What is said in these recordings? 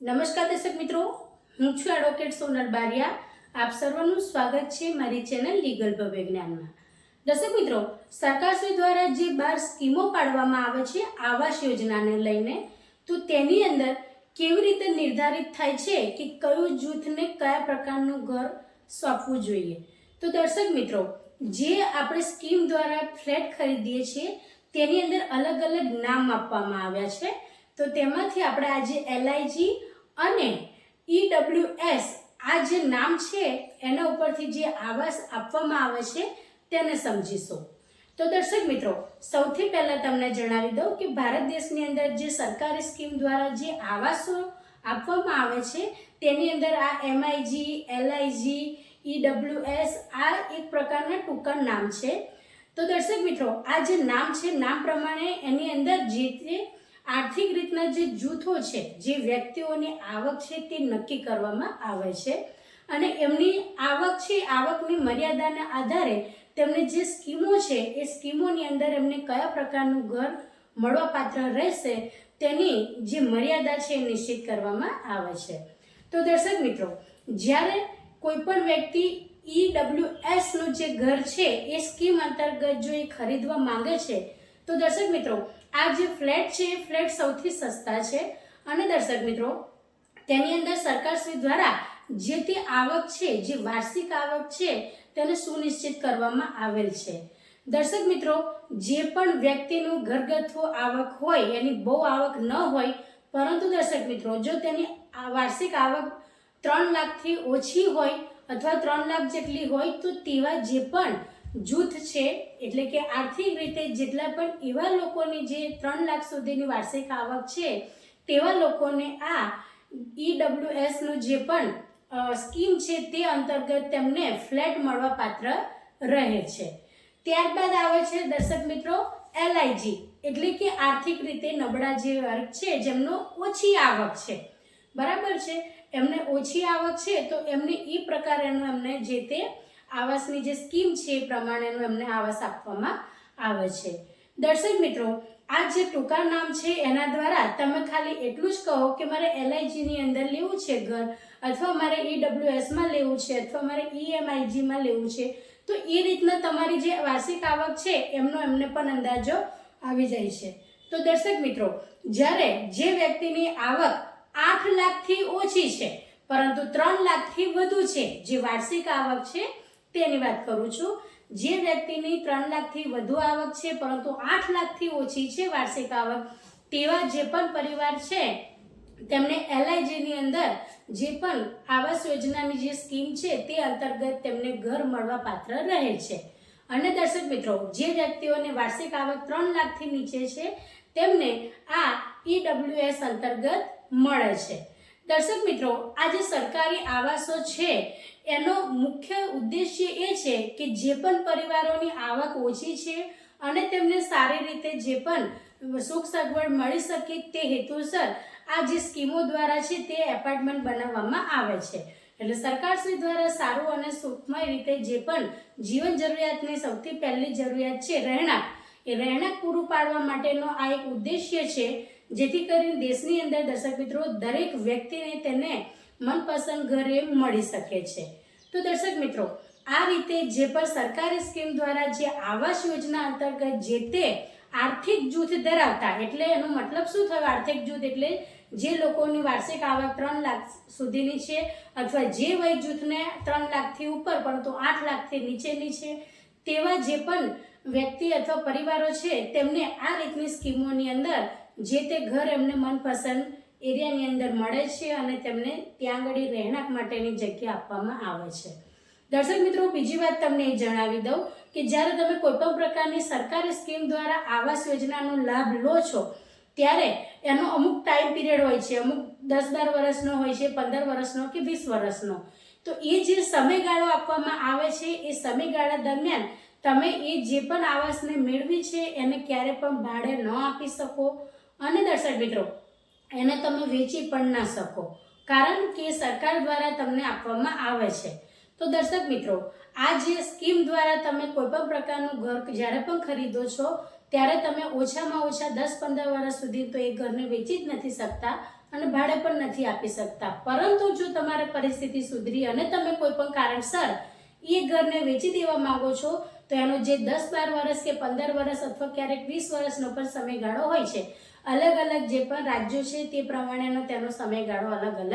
નમસ્કાર દર્શક મિત્રો, હું છું એડવોકેટ સોનલ બારિયા. આપ સર્વનું સ્વાગત છે મારી ચેનલ લીગલ વિજ્ઞાનમાં દર્શક મિત્રો સરકારશ્રી દ્વારા જે બાર સ્કીમો પાડવામાં આવે છે આવાસ યોજનાને લઈને, તો તેની અંદર કેવી રીતે નિર્ધારિત થાય છે કે કયું જૂથને કયા પ્રકારનું ઘર સોંપવું જોઈએ? તો દર્શક મિત્રો, જે આપણે સ્કીમ દ્વારા ફ્લેટ ખરીદીએ છીએ, તેની અંદર અલગ અલગ નામ આપવામાં આવ્યા છે. તો તેમાંથી આપણે આજે એલઆઈજી અને ઈડબ્લ્યુએસ આ જે નામ છે, એના ઉપરથી જે આવાસ આપવામાં આવે છે, તેને સમજીશું. તો દર્શક મિત્રો, સૌથી પહેલાં તમને જણાવી દઉં કે ભારત દેશની અંદર જે સરકારી સ્કીમ દ્વારા જે આવાસો આપવામાં આવે છે, તેની અંદર આ એમઆઈજી એલઆઈજી ઈડબ્લ્યુએસ આ એક પ્રકારના ટૂંકા નામ છે. તો દર્શક મિત્રો, આ જે નામ છે, નામ પ્રમાણે એની અંદર જે તે આર્થિક રીતના જે જૂથો છે, જે વ્યક્તિઓની આવક છે તે નક્કી કરવામાં આવે છે. અને એમની આવક છે, આવકની મર્યાદાના આધારે તેમને જે સ્કીમો છે, એ સ્કીમોની અંદર એમને કયા પ્રકારનું ઘર મળવાપાત્ર રહેશે તેની જે મર્યાદા છે એ નિશ્ચિત કરવામાં આવે છે. તો દર્શક મિત્રો, જ્યારે કોઈ પણ વ્યક્તિ ઈડબ્લ્યુએસનું જે ઘર છે, એ સ્કીમ અંતર્ગત જો એ ખરીદવા માંગે છે, તો દર્શક મિત્રો આ જે ફ્લેટ છે, એ ફ્લેટ સૌથી સસ્તા છે. અને દર્શક મિત્રો, તેની અંદર સરકારશ્રી દ્વારા જે તે આવક છે, જે વાર્ષિક આવક છે, તેને સુનિશ્ચિત કરવામાં આવેલ છે. દર્શક મિત્રો, જે પણ વ્યક્તિનું ઘરગથ્થુ આવક હોય, એની બહુ આવક ન હોય, પરંતુ દર્શક મિત્રો, જો તેની વાર્ષિક આવક ત્રણ લાખથી ઓછી હોય, અથવા ત્રણ લાખ જેટલી હોય, તો તેવા જે પણ જૂથ છે, એટલે કે આર્થિક રીતે જેટલા પણ એવા લોકોની જે ત્રણ લાખ સુધીની વાર્ષિક આવક છે, તેવા લોકોને આ ઈડબ્લ્યુએસનું જે પણ સ્કીમ છે તે અંતર્ગત તેમને ફ્લેટ મળવા પાત્ર રહે છે. ત્યારબાદ આવે છે, દર્શક મિત્રો એલઆઈજી એટલે કે આર્થિક રીતે નબળા જે વર્ગ છે, જેમનો ઓછી આવક છે. બરાબર છે? એમને ઓછી આવક છે, તો એમને એ પ્રકારેનું એમને જે તે આવાસની જે સ્કીમ છે એ પ્રમાણેનું એમને આવાસ આપવામાં આવે છે. દર્શક મિત્રો, આ જે ટૂંકા નામ છે એના દ્વારા તમે ખાલી એટલું જ કહો કે મારે એલઆઈજીની અંદર લેવું છે ઘર અથવા મારે ઈડબ્લ્યુએસમાં લેવું છે અથવા મારે ઈએમઆઈજીમાં લેવું છે, તો એ રીતના તમારી જે વાર્ષિક આવક છે એમનો એમને પણ અંદાજો આવી જાય છે. તો દર્શક મિત્રો, જ્યારે જે વ્યક્તિની આવક આઠ લાખથી ઓછી છે, પરંતુ ત્રણ લાખથી વધુ છે, જે વાર્ષિક આવક છે તેની વાત કરું છું. જે વ્યક્તિની ત્રણ લાખથી વધુ આવક છે, પરંતુ આઠ લાખથી ઓછી છે વાર્ષિક આવક, તેવા જે પણ પરિવાર છે, તેમને એલઆઈજીની અંદર જે પણ આવાસ યોજનાની જે સ્કીમ છે, તે અંતર્ગત તેમને ઘર મળવા પાત્ર રહે છે. અને દર્શક મિત્રો, જે વ્યક્તિઓને વાર્ષિક આવક ત્રણ લાખથી નીચે છે, તેમને આ ઈડબ્લ્યુએસ અંતર્ગત મળે છે. દર્શક મિત્રો આ જે સરકારી આવાસો છે. એનો મુખ્ય ઉદ્દેશ્ય એ છે કે જે પણ પરિવારોની આવક ઓછી છે અને તેમને સારી રીતે જે પણ સુખ સગવડ મળી શકે તે હેતુસર આ જે સ્કીમો દ્વારા છે તે એપાર્ટમેન્ટ બનાવવામાં આવે છે. એટલે સરકારશ્રી દ્વારા સારું અને સુખમય રીતે જે પણ જીવન જરૂરિયાતની સૌથી પહેલી જરૂરિયાત છે રહેણાંક. એ રહેણાંક પૂરું પાડવા માટેનો આ એક ઉદ્દેશ્ય છે જેથી કરીને દેશની અંદર દર્શક મિત્રો, દરેક વ્યક્તિને તેને મનપસંદ ઘરે મળી શકે છે. તો દર્શક મિત્રો, આ રીતે જે પણ સરકારી સ્કીમ દ્વારા જે આવાસ યોજના અંતર્ગત જે તે આર્થિક જૂથ ધરાવતા, એટલે એનો મતલબ શું થયો? આર્થિક જૂથ એટલે જે લોકોની વાર્ષિક આવક ત્રણ લાખ સુધીની છે અથવા જે વય જૂથને ત્રણ લાખથી ઉપર, પરંતુ આઠ લાખથી નીચેની છે, તેવા જે પણ વ્યક્તિ અથવા પરિવારો છે, તેમને આ રીતની સ્કીમોની અંદર જે તે ઘર એમને મનપસંદ એરિયાની અંદર મળે છે અને તેમને ત્યાં આગળ રહેણાંક માટેની જગ્યા આપવામાં આવે છે. દર્શક મિત્રો, બીજી વાત તમને એ જણાવી દઉં કે જ્યારે તમે કોઈ પણ પ્રકારની સરકારી સ્કીમ દ્વારા આવાસ યોજનાનો લાભ લો છો, ત્યારે એનો અમુક ટાઈમ પીરિયડ હોય છે, અમુક દસ બાર વર્ષનો હોય છે, પંદર વર્ષનો કે વીસ વર્ષનો. તો એ જે સમયગાળો આપવામાં આવે છે, એ સમયગાળા દરમિયાન તમે એ જે પણ આવાસને મેળવી છે, એને ક્યારે પણ ભાડે ન આપી શકો. અને દર્શક મિત્રો, એને તમે વેચી પણ ના શકો. કારણ કે સરકાર દ્વારા તમને આપવામાં આવે છે. તો દર્શક મિત્રો, આ જે સ્કીમ દ્વારા તમે કોઈ પણ પ્રકારનું ઘર જ્યારે પણ ખરીદો છો, ત્યારે તમે ઓછામાં ઓછા દસ પંદર વર્ષ સુધી તો એ ઘરને વેચી જ નથી શકતા અને ભાડે પણ નથી આપી શકતા. પરંતુ જો તમારે પરિસ્થિતિ સુધરી અને તમે કોઈ પણ કારણસર એ ઘરને વેચી દેવા માંગો છો, તો એનો જે દસ બાર વર્ષ કે પંદર વર્ષ અથવા ક્યારેક વીસ વર્ષનો પણ સમયગાળો હોય છે અલગ અલગ જે પણ રાજ્યો છે તે પ્રમાણેનો તેનો સમયગાળો અલગ અલગ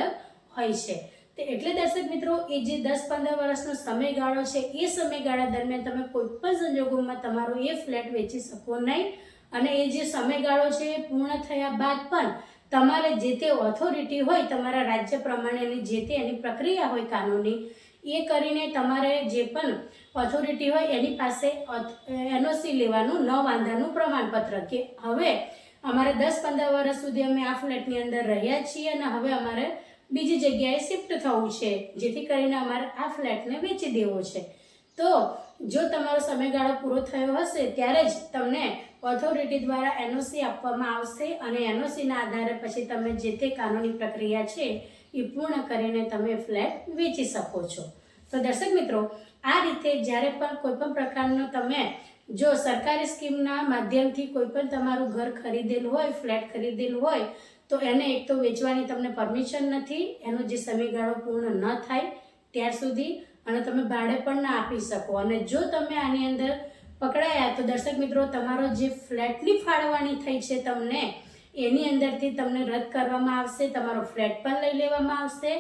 હોય છે. તે એટલે દર્શક મિત્રો, એ જે દસ પંદર વર્ષનો સમયગાળો છે, એ સમયગાળા દરમિયાન તમે કોઈ પણ સંજોગોમાં તમારો એ ફ્લેટ વેચી શકો નહીં. અને એ જે સમયગાળો છે એ પૂર્ણ થયા બાદ પણ તમારે જે તે ઓથોરિટી હોય, તમારા રાજ્ય પ્રમાણેની જે તે એની પ્રક્રિયા હોય કાનૂની, એ કરીને તમારે જે પણ ઓથોરિટી હોય એની પાસે એનઓસી લેવાનું, ન વાંધાનું પ્રમાણપત્ર કે હવે અમારે દસ પંદર વર્ષ સુધી અમે આ ફ્લેટની અંદર રહ્યા છીએ અને હવે અમારે બીજી જગ્યાએ શિફ્ટ થવું છે, જેથી કરીને અમારે આ ફ્લેટને વેચી દેવો છે. તો જો તમારો સમયગાળો પૂરો થયો હશે, ત્યારે જ તમને ઓથોરિટી દ્વારા એનઓસી આપવામાં આવશે અને એનઓસીના આધારે પછી તમે જે તે કાનૂની પ્રક્રિયા છે, એ પૂર્ણ કરીને તમે ફ્લેટ વેચી શકો છો. તો દર્શક મિત્રો, આ રીતે જ્યારે પણ કોઈ પણ પ્રકારનો તમે જો સરકારી સ્કીમના માધ્યમથી કોઈ પણ તમારું ઘર ખરીદેલું હોય, ફ્લેટ ખરીદેલું હોય, તો એને એક તો વેચવાની તમને પરમિશન નથી, એનો જે સમયગાળો પૂર્ણ ન થાય ત્યાર સુધી અને તમે ભાડે પણ ના આપી શકો. અને જો તમે આની અંદર પકડાયા, તો દર્શક મિત્રો, તમારો જે ફ્લેટની ફાળવણી થઈ છે તમને, એની અંદરથી તમને રદ કરવામાં આવશે, તમારો ફ્લેટ પણ લઈ લેવામાં આવશે,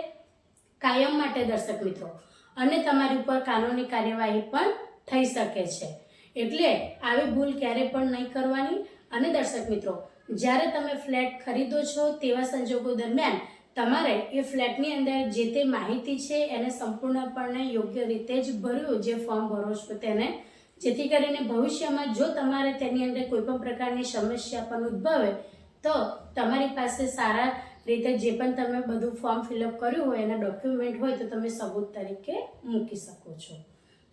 કાયમ માટે દર્શક મિત્રો. અને તમારી ઉપર કાનૂની કાર્યવાહી પણ થઈ શકે છે. એટલે આવી ભૂલ ક્યારે પણ નહીં કરવાની. અને દર્શક મિત્રો, જ્યારે તમે ફ્લેટ ખરીદો છો તેવા સંજોગો દરમિયાન, તમારે એ ફ્લેટની અંદર જે તે માહિતી છે એને સંપૂર્ણપણે યોગ્ય રીતે જ ભર્યું જે ફોર્મ ભરો છો તેને. જેથી કરીને ભવિષ્યમાં જો તમારે તેની અંદર કોઈ પણ પ્રકારની સમસ્યા પણ ઉદ્ભવે, તો તમારી પાસે સારા રીતે જે પણ તમે બધું ફોર્મ ફિલઅપ કર્યું હોય, એના ડોક્યુમેન્ટ હોય, તો તમે સબૂત તરીકે મૂકી શકો છો.